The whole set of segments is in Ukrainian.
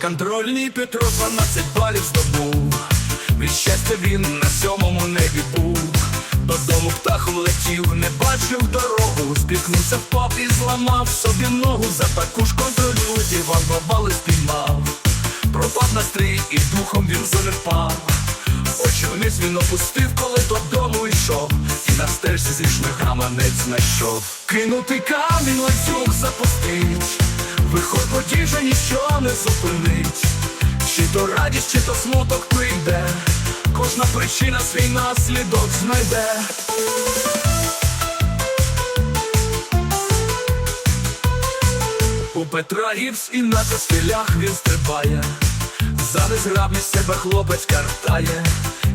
контрольній Петро 12 балів здобув. Від щастя він на сьомому небі був. Додому птахом летів, не бачив дорогу. Спіткнувся впав і зламав собі ногу. За таку ж контролю Іван Бабали спіймав. Пропав настрій і духом він занепав. Очі вниз він опустив, коли додому йшов. І на стежці зійшли гаманець знайшов. Кинутий камінь ланцюг запустить. Виход подій же ніщо не зупинить. Чи то радість, чи то смуток прийде. Кожна причина свій наслідок знайде. У Петра гіпс і на костелях він стрибає. За незграбність себе хлопець картає.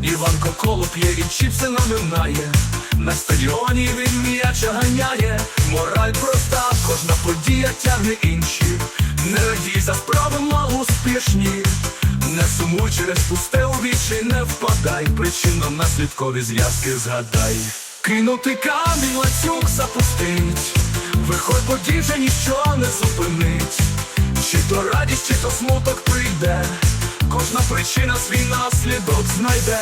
Іванко коло п'є і чіпси наминає. На стадіоні він м'яча ганяє. Мораль проста, кожна подія тягне інші. Не радій за справи мало успішні. Не сумуй через пусте у вічі, не впадай. Причинно наслідкові зв'язки згадай. Кинути камінь ланцюг запустить. Виходь, подій вже ніщо не зупинить. Чи то радість, чи то смуток прийде. Кожна причина свій наслідок знайде.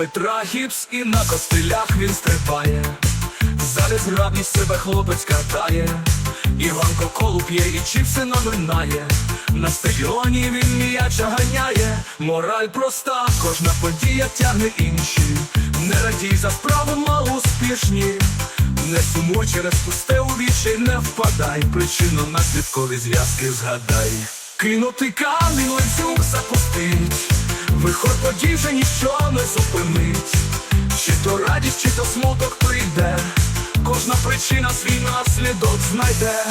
Петра гіпс і на костилях він стрибає. За незграбність себе хлопець катає. Іванко колу п'є і чіпси наминає. На стадіоні він м'яча ганяє. Мораль проста, кожна подія тягне інші. Не радій за справи успішні. Не сумуй через пусте у вічі, не впадай. Причину наслідкові зв'язки згадай. Кинути камінь ланцюг запустить. Виход подій вже ніщо не зупинить. Чи то радість, чи то смуток прийде. Кожна причина свій наслідок знайде.